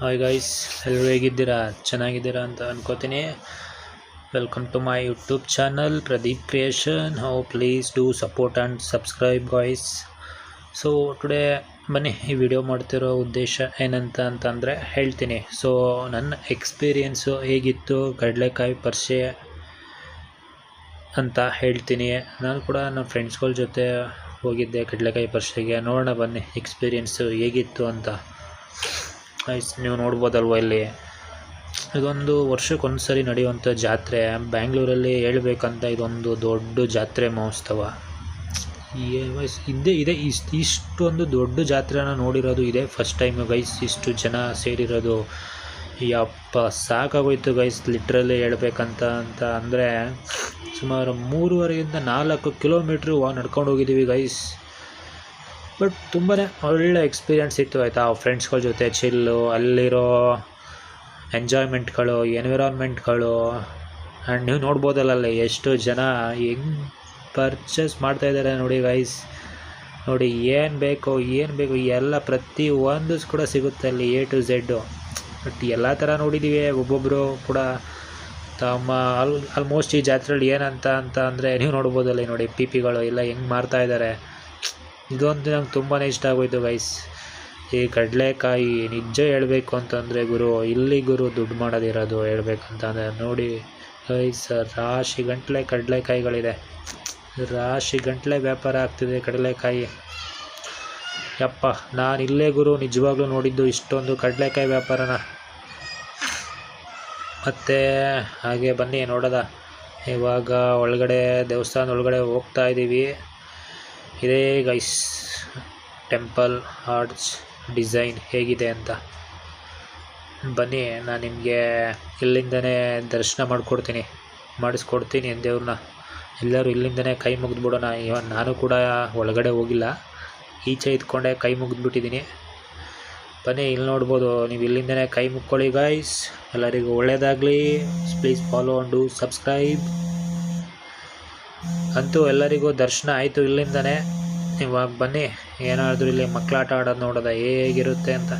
Hi guys ಎಲ್ಲರೂ ಹೇಗಿದ್ದೀರಾ? ಚೆನ್ನಾಗಿದ್ದೀರಾ ಅಂತ ಅನ್ಕೋತೀನಿ. Welcome to my YouTube channel Pradeep creation how please do support and subscribe guys so today ಬನ್ನಿ, ಈ ವಿಡಿಯೋ ಮಾಡ್ತಿರೋ ಉದ್ದೇಶ ಏನಂತ ಅಂತಂದರೆ ಹೇಳ್ತೀನಿ. ಸೊ ನನ್ನ ಎಕ್ಸ್ಪೀರಿಯೆನ್ಸು ಹೇಗಿತ್ತು, ಕಡಲೆಕಾಯಿ ಪರಿಚಯ ಅಂತ ಹೇಳ್ತೀನಿ. ನಾನು ಕೂಡ ನನ್ನ ಫ್ರೆಂಡ್ಸ್ಗಳ ಜೊತೆ ಹೋಗಿದ್ದೆ ಕಡಲೆಕಾಯಿ ಪರ್ಷೆಗೆ. ನೋಡೋಣ ಬನ್ನಿ ಎಕ್ಸ್ಪೀರಿಯೆನ್ಸು ಹೇಗಿತ್ತು ಅಂತ. ಗೈಸ್ ನೀವು ನೋಡ್ಬೋದಲ್ವ ಇಲ್ಲಿ? ಇದೊಂದು ವರ್ಷಕ್ಕೊಂದು ಸರಿ ನಡೆಯುವಂಥ ಜಾತ್ರೆ. ಬ್ಯಾಂಗ್ಳೂರಲ್ಲಿ ಹೇಳ್ಬೇಕಂತ ಇದೊಂದು ದೊಡ್ಡ ಜಾತ್ರೆ ಮಹೋತ್ಸವ. ವಯಸ್ ಇದೇ ಇದೆ ಇಷ್ಟು ಇಷ್ಟೊಂದು ದೊಡ್ಡ ಜಾತ್ರೆನ ನೋಡಿರೋದು ಇದೇ ಫಸ್ಟ್ ಟೈಮ್ ಗೈಸ್ ಇಷ್ಟು ಜನ ಸೇರಿರೋದು. ಯಪ್ಪ, ಸಾಕಾಗೋಯ್ತು ಗೈಸ್ ಲಿಟ್ರಲ್ಲಿ ಹೇಳ್ಬೇಕಂತ ಅಂತ ಅಂದರೆ ಸುಮಾರು ಮೂರುವರೆಯಿಂದ ನಾಲ್ಕು ಕಿಲೋಮೀಟ್ರ್ ನಡ್ಕೊಂಡು ಹೋಗಿದ್ದೀವಿ ಗೈಸ್ ಬಟ್ ತುಂಬಾ ಒಳ್ಳೆ ಎಕ್ಸ್ಪೀರಿಯೆನ್ಸ್ ಇತ್ತು ಆಯಿತಾ? ಫ್ರೆಂಡ್ಸ್ಗಳ ಜೊತೆ ಚಿಲ್ಲು ಅಲ್ಲಿರೋ ಎಂಜಾಯ್ಮೆಂಟ್ಗಳು ಎನ್ವಿರಾನ್ಮೆಂಟ್ಗಳು ಆ್ಯಂಡ್ ನೀವು ನೋಡ್ಬೋದಲ್ಲ ಎಷ್ಟು ಜನ ಹೆಂಗ್ ಪರ್ಚೇಸ್ ಮಾಡ್ತಾಯಿದ್ದಾರೆ ನೋಡಿ ಗೈಸ್ ನೋಡಿ ಏನು ಬೇಕು ಏನು ಬೇಕು, ಎಲ್ಲ ಪ್ರತಿ ಒಂದು ಕೂಡ ಸಿಗುತ್ತೆ ಅಲ್ಲಿ ಎ ಟು ಝೆಡ್ಡು ಬಟ್ ಎಲ್ಲ ಥರ ನೋಡಿದ್ದೀವಿ ಒಬ್ಬೊಬ್ಬರು ಕೂಡ ತಮ್ಮ ಆಲ್ ಆಲ್ಮೋಸ್ಟ್ ಈ ಜಾತ್ರೆಯಲ್ಲಿ ಏನಂತ ಅಂತ ಅಂದರೆ ನೀವು ನೋಡ್ಬೋದಲ್ಲಿ ನೋಡಿ ಪಿ ಪಿಗಳು ಎಲ್ಲ ಹೆಂಗೆ ಮಾರ್ತಾ ಇದ್ದಾರೆ ಇದೊಂದು ನಂಗೆ ತುಂಬಾ ಇಷ್ಟ ಆಗೋಯ್ತು ಗೈಸ್ ಈ ಕಡಲೆಕಾಯಿ ನಿಜ ಹೇಳಬೇಕು ಅಂತಂದರೆ ಗುರು, ಇಲ್ಲಿ ಗುರು ದುಡ್ಡು ಮಾಡೋದಿರೋದು ಹೇಳ್ಬೇಕಂತಂದರೆ ನೋಡಿ ಗೈಸ್ ರಾಶಿ ಗಂಟಲೆ ಕಡಲೆಕಾಯಿಗಳಿದೆ. ರಾಶಿ ಗಂಟಲೆ ವ್ಯಾಪಾರ ಆಗ್ತಿದೆ ಕಡಲೆಕಾಯಿ. ಯಪ್ಪ, ನಾನು ಇಲ್ಲೇ ಗುರು, ನಿಜವಾಗ್ಲೂ ನೋಡಿದ್ದು ಇಷ್ಟೊಂದು ಕಡಲೆಕಾಯಿ ವ್ಯಾಪಾರನ. ಮತ್ತು ಹಾಗೆ ಬನ್ನಿ ನೋಡೋದ. ಇವಾಗ ಒಳಗಡೆ ದೇವಸ್ಥಾನದ ಒಳಗಡೆ ಹೋಗ್ತಾ ಇದ್ದೀವಿ ಇದೇ ಗೈಸ್ ಟೆಂಪಲ್ ಆರ್ಟ್ಸ್ ಡಿಸೈನ್ ಹೇಗಿದೆ ಅಂತ. ಬನ್ನಿ, ನಾನು ನಿಮಗೆ ಇಲ್ಲಿಂದನೇ ದರ್ಶನ ಮಾಡಿಕೊಡ್ತೀನಿ, ಮಾಡಿಸ್ಕೊಡ್ತೀನಿ ದೇವ್ರನ್ನ ಎಲ್ಲರೂ ಇಲ್ಲಿಂದನೇ ಕೈ ಮುಗಿದ್ಬಿಡೋಣ. ಇವಾಗ ನಾನು ಕೂಡ ಒಳಗಡೆ ಹೋಗಿಲ್ಲ. ಈಚೆ ಇದ್ಕೊಂಡೆ ಕೈ ಮುಗಿದ್ಬಿಟ್ಟಿದ್ದೀನಿ ಬನ್ನಿ ಇಲ್ಲಿ ನೋಡ್ಬೋದು, ನೀವು ಇಲ್ಲಿಂದನೇ ಕೈ ಮುಕ್ಕೊಳ್ಳಿ ಗೈಸ್. ಎಲ್ಲರಿಗೂ ಒಳ್ಳೆಯದಾಗಲಿ ಪ್ಲೀಸ್ ಫಾಲೋ ಅಂಡು ಸಬ್ಸ್ಕ್ರೈಬ್. ಅಂತೂ ಎಲ್ಲರಿಗೂ ದರ್ಶನ ಆಯಿತು ಇಲ್ಲಿಂದನೇ. ಇವಾಗ ಬನ್ನಿ. ಏನಾದರೂ ಇಲ್ಲಿ ಮಕ್ಕಳಾಟ ಆಡೋದು ನೋಡೋದ ಹೇಗಿರುತ್ತೆ ಅಂತ.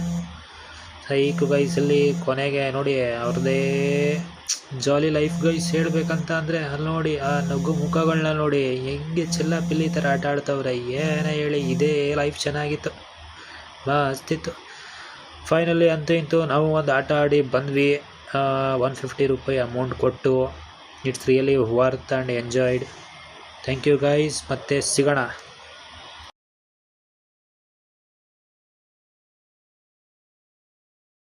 ಸೈಕು ಗೈಸಲ್ಲಿ ಕೊನೆಗೆ ನೋಡಿ ಅವ್ರದ್ದೇ ಜಾಲಿ ಲೈಫ್ ಗೈಸ್ ಹೇಳ್ಬೇಕಂತ ಅಂದರೆ ಅಲ್ಲಿ ನೋಡಿ, ಆ ನಗು ಮುಖಗಳನ್ನ ನೋಡಿ, ಹೆಂಗೆ ಚೆಲ್ಲ ಪಿಲ್ಲಿ ಥರ ಆಟ ಆಡ್ತವ್ರೆ. ಏನೇ ಹೇಳಿ, ಇದೇ ಲೈಫ್ ಚೆನ್ನಾಗಿತ್ತು. ಮಸ್ತಿತ್ತು ಫೈನಲಿ ಅಂತೂ ಇಂತೂ ನಾವು ಒಂದು ಆಟ ಆಡಿ ಬಂದ್ವಿ. ಒನ್ ಫಿಫ್ಟಿ ರೂಪಾಯಿ ಅಮೌಂಟ್ ಕೊಟ್ಟು it's really worth and enjoyed thank you guys ಮತ್ತೆ ಸಿಗೋಣ.